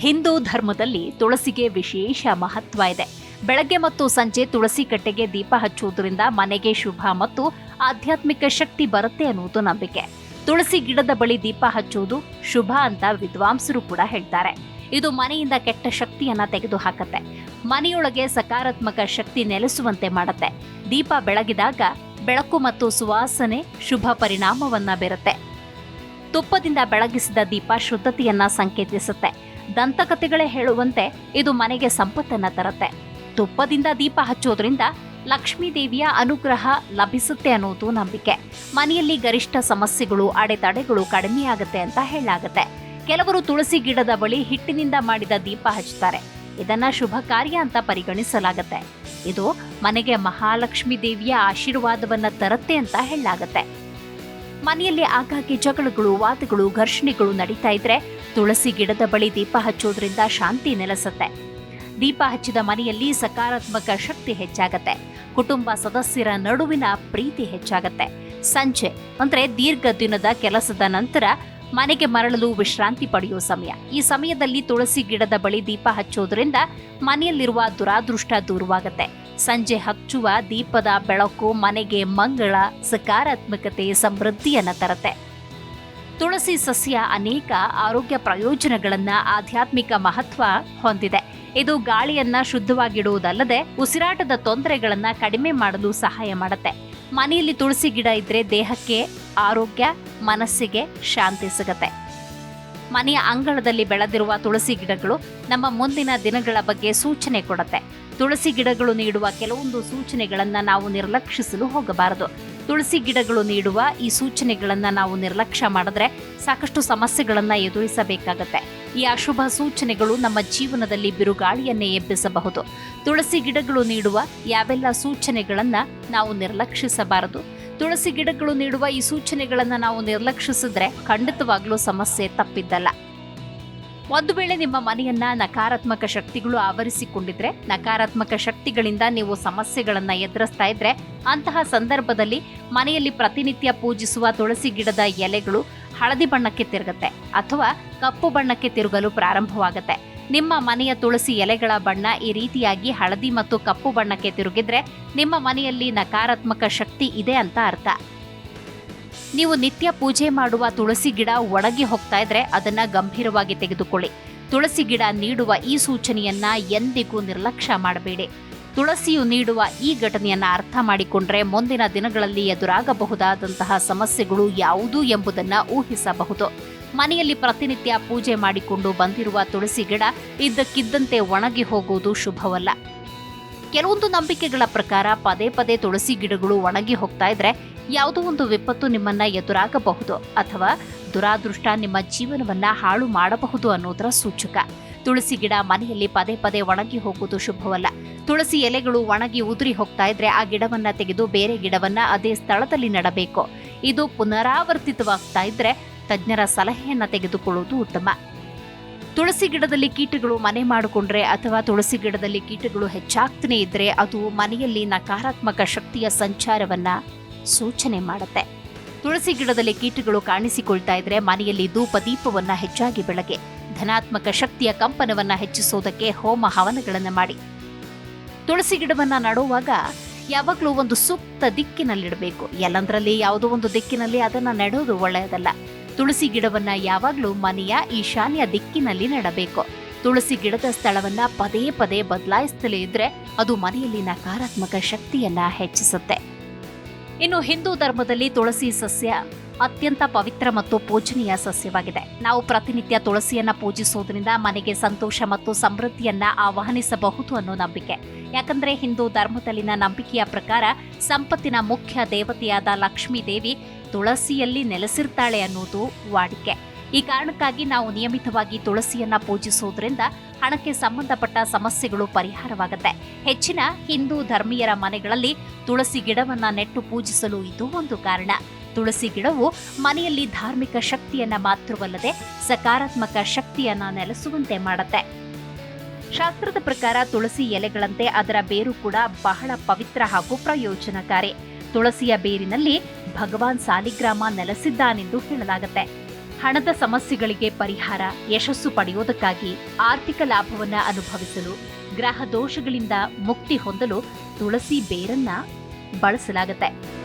ಹಿಂದೂ ಧರ್ಮದಲ್ಲಿ ತುಳಸಿಗೆ ವಿಶೇಷ ಮಹತ್ವ ಇದೆ. ಬೆಳಗ್ಗೆ ಮತ್ತು ಸಂಜೆ ತುಳಸಿ ಕಟ್ಟೆಗೆ ದೀಪ ಹಚ್ಚುವುದರಿಂದ ಮನೆಗೆ ಶುಭ ಮತ್ತು ಆಧ್ಯಾತ್ಮಿಕ ಶಕ್ತಿ ಬರುತ್ತೆ ಅನ್ನುವುದು ನಂಬಿಕೆ. ತುಳಸಿ ಗಿಡದ ಬಳಿ ದೀಪ ಹಚ್ಚುವುದು ಶುಭ ಅಂತ ವಿದ್ವಾಂಸರು ಕೂಡ ಹೇಳ್ತಾರೆ. ಇದು ಮನೆಯಿಂದ ಕೆಟ್ಟ ಶಕ್ತಿಯನ್ನ ತೆಗೆದುಹಾಕತ್ತೆ. ಮನೆಯೊಳಗೆ ಸಕಾರಾತ್ಮಕ ಶಕ್ತಿ ನೆಲೆಸುವಂತೆ ಮಾಡುತ್ತೆ. ದೀಪ ಬೆಳಗಿದಾಗ ಬೆಳಕು ಮತ್ತು ಸುವಾಸನೆ ಶುಭ ಪರಿಣಾಮವನ್ನ ಬೀರುತ್ತೆ. ತುಪ್ಪದಿಂದ ಬೆಳಗಿಸಿದ ದೀಪ ಶುದ್ಧತೆಯನ್ನ ಸಂಕೇತಿಸುತ್ತೆ. ದಂತಕಥೆಗಳೇ ಹೇಳುವಂತೆ ಇದು ಮನೆಗೆ ಸಂಪತ್ತನ್ನ ತರುತ್ತೆ. ತುಪ್ಪದಿಂದ ದೀಪ ಹಚ್ಚೋದ್ರಿಂದ ಲಕ್ಷ್ಮೀ ದೇವಿಯ ಅನುಗ್ರಹ ಲಭಿಸುತ್ತೆ ಅನ್ನೋದು ನಂಬಿಕೆ. ಮನೆಯಲ್ಲಿ ಗರಿಷ್ಠ ಸಮಸ್ಯೆಗಳು, ಅಡೆತಡೆಗಳು ಕಡಿಮೆಯಾಗುತ್ತೆ ಅಂತ ಹೇಳಲಾಗುತ್ತೆ. ಕೆಲವರು ತುಳಸಿ ಗಿಡದ ಬಳಿ ಹಿಟ್ಟಿನಿಂದ ಮಾಡಿದ ದೀಪ ಹಚ್ತಾರೆ ಇದನ್ನ ಶುಭ ಕಾರ್ಯ ಅಂತ ಪರಿಗಣಿಸಲಾಗುತ್ತೆ. ಇದು ಮನೆಗೆ ಮಹಾಲಕ್ಷ್ಮೀ ದೇವಿಯ ಆಶೀರ್ವಾದವನ್ನ ತರುತ್ತೆ ಅಂತ ಹೇಳಲಾಗುತ್ತೆ. ಮನೆಯಲ್ಲಿ ಆಗಾಗ್ಗೆ ಜಗಳಗಳು, ವಾದಗಳು, ಘರ್ಷಣೆಗಳು ನಡೀತಾ ಇದ್ರೆ ತುಳಸಿ ಗಿಡದ ಬಳಿ ದೀಪ ಹಚ್ಚೋದ್ರಿಂದ ಶಾಂತಿ ನೆಲೆಸುತ್ತೆ. ದೀಪ ಹಚ್ಚಿದ ಮನೆಯಲ್ಲಿ ಸಕಾರಾತ್ಮಕ ಶಕ್ತಿ ಹೆಚ್ಚಾಗತ್ತೆ. ಕುಟುಂಬ ಸದಸ್ಯರ ನಡುವಿನ ಪ್ರೀತಿ ಹೆಚ್ಚಾಗತ್ತೆ. ಸಂಜೆ, ಅಂದ್ರೆ ದೀರ್ಘ ದಿನದ ಕೆಲಸದ ನಂತರ ಮನೆಗೆ ಮರಳಲು ವಿಶ್ರಾಂತಿ ಪಡೆಯುವ ಸಮಯ. ಈ ಸಮಯದಲ್ಲಿ ತುಳಸಿ ಗಿಡದ ಬಳಿ ದೀಪ ಹಚ್ಚೋದ್ರಿಂದ ಮನೆಯಲ್ಲಿರುವ ದುರಾದೃಷ್ಟ ದೂರವಾಗತ್ತೆ. ಸಂಜೆ ಹಚ್ಚುವ ದೀಪದ ಬೆಳಕು ಮನೆಗೆ ಮಂಗಳ, ಸಕಾರಾತ್ಮಕತೆ, ಸಮೃದ್ಧಿಯನ್ನು ತರತೆ ತುಳಸಿ ಸಸ್ಯ ಅನೇಕ ಆರೋಗ್ಯ ಪ್ರಯೋಜನಗಳನ್ನು ಆಧ್ಯಾತ್ಮಿಕ ಮಹತ್ವ ಹೊಂದಿದೆ. ಇದು ಗಾಳಿಯನ್ನ ಶುದ್ಧವಾಗಿಡುವುದಲ್ಲದೆ ಉಸಿರಾಟದ ತೊಂದರೆಗಳನ್ನ ಕಡಿಮೆ ಮಾಡಲು ಸಹಾಯ ಮಾಡುತ್ತೆ. ಮನೆಯಲ್ಲಿ ತುಳಸಿ ಗಿಡ ಇದ್ರೆ ದೇಹಕ್ಕೆ ಆರೋಗ್ಯ, ಮನಸ್ಸಿಗೆ ಶಾಂತಿ ಸಿಗತ್ತೆ. ಮನೆಯ ಅಂಗಳದಲ್ಲಿ ಬೆಳೆದಿರುವ ತುಳಸಿ ಗಿಡಗಳು ನಮ್ಮ ಮುಂದಿನ ದಿನಗಳ ಬಗ್ಗೆ ಸೂಚನೆ ಕೊಡುತ್ತೆ. ತುಳಸಿ ಗಿಡಗಳು ನೀಡುವ ಕೆಲವೊಂದು ಸೂಚನೆಗಳನ್ನು ನಾವು ನಿರ್ಲಕ್ಷಿಸಲು ಹೋಗಬಾರದು. ತುಳಸಿ ಗಿಡಗಳು ನೀಡುವ ಈ ಸೂಚನೆಗಳನ್ನು ನಾವು ನಿರ್ಲಕ್ಷ್ಯ ಮಾಡಿದ್ರೆ ಸಾಕಷ್ಟು ಸಮಸ್ಯೆಗಳನ್ನು ಎದುರಿಸಬೇಕಾಗತ್ತೆ. ಈ ಅಶುಭ ಸೂಚನೆಗಳು ನಮ್ಮ ಜೀವನದಲ್ಲಿ ಬಿರುಗಾಳಿಯನ್ನೇ ಎಬ್ಬಿಸಬಹುದು. ತುಳಸಿ ಗಿಡಗಳು ನೀಡುವ ಯಾವೆಲ್ಲ ಸೂಚನೆಗಳನ್ನು ನಾವು ನಿರ್ಲಕ್ಷಿಸಬಾರದು? ತುಳಸಿ ಗಿಡಗಳು ನೀಡುವ ಈ ಸೂಚನೆಗಳನ್ನು ನಾವು ನಿರ್ಲಕ್ಷಿಸಿದ್ರೆ ಖಂಡಿತವಾಗ್ಲೂ ಸಮಸ್ಯೆ ತಪ್ಪಿದ್ದಲ್ಲ. ಒಂದು ವೇಳೆ ನಿಮ್ಮ ಮನೆಯನ್ನ ನಕಾರಾತ್ಮಕ ಶಕ್ತಿಗಳು ಆವರಿಸಿಕೊಂಡಿದ್ರೆ, ನಕಾರಾತ್ಮಕ ಶಕ್ತಿಗಳಿಂದ ನೀವು ಸಮಸ್ಯೆಗಳನ್ನ ಎದುರಿಸ್ತಾ ಇದ್ರೆ, ಅಂತಹ ಸಂದರ್ಭದಲ್ಲಿ ಮನೆಯಲ್ಲಿ ಪ್ರತಿನಿತ್ಯ ಪೂಜಿಸುವ ತುಳಸಿ ಗಿಡದ ಎಲೆಗಳು ಹಳದಿ ಬಣ್ಣಕ್ಕೆ ತಿರುಗುತ್ತೆ ಅಥವಾ ಕಪ್ಪು ಬಣ್ಣಕ್ಕೆ ತಿರುಗಲು ಪ್ರಾರಂಭವಾಗತ್ತೆ. ನಿಮ್ಮ ಮನೆಯ ತುಳಸಿ ಎಲೆಗಳ ಬಣ್ಣ ಈ ರೀತಿಯಾಗಿ ಹಳದಿ ಮತ್ತು ಕಪ್ಪು ಬಣ್ಣಕ್ಕೆ ತಿರುಗಿದ್ರೆ ನಿಮ್ಮ ಮನೆಯಲ್ಲಿ ನಕಾರಾತ್ಮಕ ಶಕ್ತಿ ಇದೆ ಅಂತ ಅರ್ಥ. ನೀವು ನಿತ್ಯ ಪೂಜೆ ಮಾಡುವ ತುಳಸಿ ಗಿಡ ಒಣಗಿ ಹೋಗ್ತಾ ಇದ್ರೆ ಅದನ್ನ ಗಂಭೀರವಾಗಿ ತೆಗೆದುಕೊಳ್ಳಿ. ತುಳಸಿ ಗಿಡ ನೀಡುವ ಈ ಸೂಚನೆಯನ್ನ ಎಂದಿಗೂ ನಿರ್ಲಕ್ಷ್ಯ ಮಾಡಬೇಡಿ. ತುಳಸಿಯು ನೀಡುವ ಈ ಘಟನೆಯನ್ನ ಅರ್ಥ ಮಾಡಿಕೊಂಡ್ರೆ ಮುಂದಿನ ದಿನಗಳಲ್ಲಿ ಎದುರಾಗಬಹುದಾದಂತಹ ಸಮಸ್ಯೆಗಳು ಯಾವುದು ಎಂಬುದನ್ನ ಊಹಿಸಬಹುದು. ಮನೆಯಲ್ಲಿ ಪ್ರತಿನಿತ್ಯ ಪೂಜೆ ಮಾಡಿಕೊಂಡು ಬಂದಿರುವ ತುಳಸಿ ಗಿಡ ಇದ್ದಕ್ಕಿದ್ದಂತೆ ಒಣಗಿ ಹೋಗುವುದು ಶುಭವಲ್ಲ. ಕೆಲವೊಂದು ನಂಬಿಕೆಗಳ ಪ್ರಕಾರ ಪದೇ ಪದೇ ತುಳಸಿ ಗಿಡಗಳು ಒಣಗಿ ಹೋಗ್ತಾ ಇದ್ರೆ ಯಾವುದೋ ಒಂದು ವಿಪತ್ತು ನಿಮ್ಮನ್ನ ಎದುರಾಗಬಹುದು ಅಥವಾ ದುರಾದೃಷ್ಟ ನಿಮ್ಮ ಜೀವನವನ್ನ ಹಾಳು ಮಾಡಬಹುದು ಅನ್ನೋದರ ಸೂಚಕ. ತುಳಸಿ ಗಿಡ ಮನೆಯಲ್ಲಿ ಪದೇ ಪದೇ ಒಣಗಿ ಹೋಗುವುದು ಶುಭವಲ್ಲ. ತುಳಸಿ ಎಲೆಗಳು ಒಣಗಿ ಉದುರಿ ಹೋಗ್ತಾ ಇದ್ರೆ ಆ ಗಿಡವನ್ನ ತೆಗೆದು ಬೇರೆ ಗಿಡವನ್ನ ಅದೇ ಸ್ಥಳದಲ್ಲಿ ನೆಡಬೇಕು. ಇದು ಪುನರಾವರ್ತಿತವಾಗ್ತಾ ಇದ್ರೆ ತಜ್ಞರ ಸಲಹೆಯನ್ನು ತೆಗೆದುಕೊಳ್ಳುವುದು ಉತ್ತಮ. ತುಳಸಿ ಗಿಡದಲ್ಲಿ ಕೀಟಗಳು ಮನೆ ಮಾಡಿಕೊಂಡ್ರೆ ಅಥವಾ ತುಳಸಿ ಗಿಡದಲ್ಲಿ ಕೀಟಗಳು ಹೆಚ್ಚಾಗ್ತಾನೆ ಇದ್ರೆ ಅದು ಮನೆಯಲ್ಲಿ ನಕಾರಾತ್ಮಕ ಶಕ್ತಿಯ ಸಂಚಾರವನ್ನ ಸೂಚನೆ ಮಾಡುತ್ತೆ. ತುಳಸಿ ಗಿಡದಲ್ಲಿ ಕೀಟಗಳು ಕಾಣಿಸಿಕೊಳ್ತಾ ಇದ್ರೆ ಮನೆಯಲ್ಲಿ ಧೂಪ ದೀಪವನ್ನ ಹೆಚ್ಚಾಗಿ ಬೆಳಗ್ಗೆ, ಧನಾತ್ಮಕ ಶಕ್ತಿಯ ಕಂಪನವನ್ನ ಹೆಚ್ಚಿಸೋದಕ್ಕೆ ಹೋಮ ಹವನಗಳನ್ನು ಮಾಡಿ. ತುಳಸಿ ಗಿಡವನ್ನ ನಡುವಾಗ ಯಾವಾಗಲೂ ಒಂದು ಸೂಕ್ತ ದಿಕ್ಕಿನಲ್ಲಿಡಬೇಕು. ಎಲ್ಲಂದ್ರಲ್ಲಿ ಯಾವುದೋ ಒಂದು ದಿಕ್ಕಿನಲ್ಲಿ ಅದನ್ನ ನೆಡೋದು ಒಳ್ಳೆಯದಲ್ಲ. ತುಳಸಿ ಗಿಡವನ್ನ ಯಾವಾಗಲೂ ಮನೆಯ ಈಶಾನ್ಯ ದಿಕ್ಕಿನಲ್ಲಿ ನೆಡಬೇಕು. ತುಳಸಿ ಗಿಡದ ಸ್ಥಳವನ್ನ ಪದೇ ಪದೇ ಬದಲಾಯಿಸುತ್ತಲೇ ಇದ್ರೆ ಅದು ಮನೆಯಲ್ಲಿ ನಕಾರಾತ್ಮಕ ಶಕ್ತಿಯನ್ನ ಹೆಚ್ಚಿಸುತ್ತೆ. ಇನ್ನು ಹಿಂದೂ ಧರ್ಮದಲ್ಲಿ ತುಳಸಿ ಸಸ್ಯ ಅತ್ಯಂತ ಪವಿತ್ರ ಮತ್ತು ಪೂಜನೀಯ ಸಸ್ಯವಾಗಿದೆ. ನಾವು ಪ್ರತಿನಿತ್ಯ ತುಳಸಿಯನ್ನ ಪೂಜಿಸೋದ್ರಿಂದ ಮನೆಗೆ ಸಂತೋಷ ಮತ್ತು ಸಮೃದ್ಧಿಯನ್ನ ಆಹ್ವಾನಿಸಬಹುದು ಅನ್ನೋ ನಂಬಿಕೆ. ಯಾಕಂದ್ರೆ ಹಿಂದೂ ಧರ್ಮದಲ್ಲಿನ ನಂಬಿಕೆಯ ಪ್ರಕಾರ ಸಂಪತ್ತಿನ ಮುಖ್ಯ ದೇವತೆಯಾದ ಲಕ್ಷ್ಮೀ ದೇವಿ ತುಳಸಿಯಲ್ಲಿ ನೆಲೆಸಿರ್ತಾಳೆ ಅನ್ನೋದು ವಾಡಿಕೆ. ಈ ಕಾರಣಕ್ಕಾಗಿ ನಾವು ನಿಯಮಿತವಾಗಿ ತುಳಸಿಯನ್ನ ಪೂಜಿಸುವುದರಿಂದ ಹಣಕ್ಕೆ ಸಂಬಂಧಪಟ್ಟ ಸಮಸ್ಯೆಗಳು ಪರಿಹಾರವಾಗುತ್ತೆ. ಹೆಚ್ಚಿನ ಹಿಂದೂ ಧರ್ಮೀಯರ ಮನೆಗಳಲ್ಲಿ ತುಳಸಿ ಗಿಡವನ್ನ ನೆಟ್ಟು ಪೂಜಿಸಲು ಇದು ಒಂದು ಕಾರಣ. ತುಳಸಿ ಗಿಡವು ಮನೆಯಲ್ಲಿ ಧಾರ್ಮಿಕ ಶಕ್ತಿಯನ್ನ ಮಾತ್ರವಲ್ಲದೆ ಸಕಾರಾತ್ಮಕ ಶಕ್ತಿಯನ್ನ ನೆಲೆಸುವಂತೆ ಮಾಡುತ್ತೆ. ಶಾಸ್ತ್ರದ ಪ್ರಕಾರ ತುಳಸಿ ಎಲೆಗಳಂತೆ ಅದರ ಬೇರು ಕೂಡ ಬಹಳ ಪವಿತ್ರ ಹಾಗೂ ಪ್ರಯೋಜನಕಾರಿ. ತುಳಸಿಯ ಬೇರಿನಲ್ಲಿ ಭಗವಾನ್ ಸಾಲಿಗ್ರಾಮ ನೆಲೆಸಿದ್ದಾನೆಂದು ಹೇಳಲಾಗುತ್ತೆ. ಹಣದ ಸಮಸ್ಯೆಗಳಿಗೆ ಪರಿಹಾರ, ಯಶಸ್ಸು ಪಡೆಯೋದಕ್ಕಾಗಿ ಆರ್ಥಿಕ ಲಾಭವನ್ನ ಅನುಭವಿಸಲು, ಗ್ರಹ ದೋಷಗಳಿಂದ ಮುಕ್ತಿ ಹೊಂದಲು ತುಳಸಿ ಬೇರನ್ನ ಬಳಸಲಾಗುತ್ತೆ.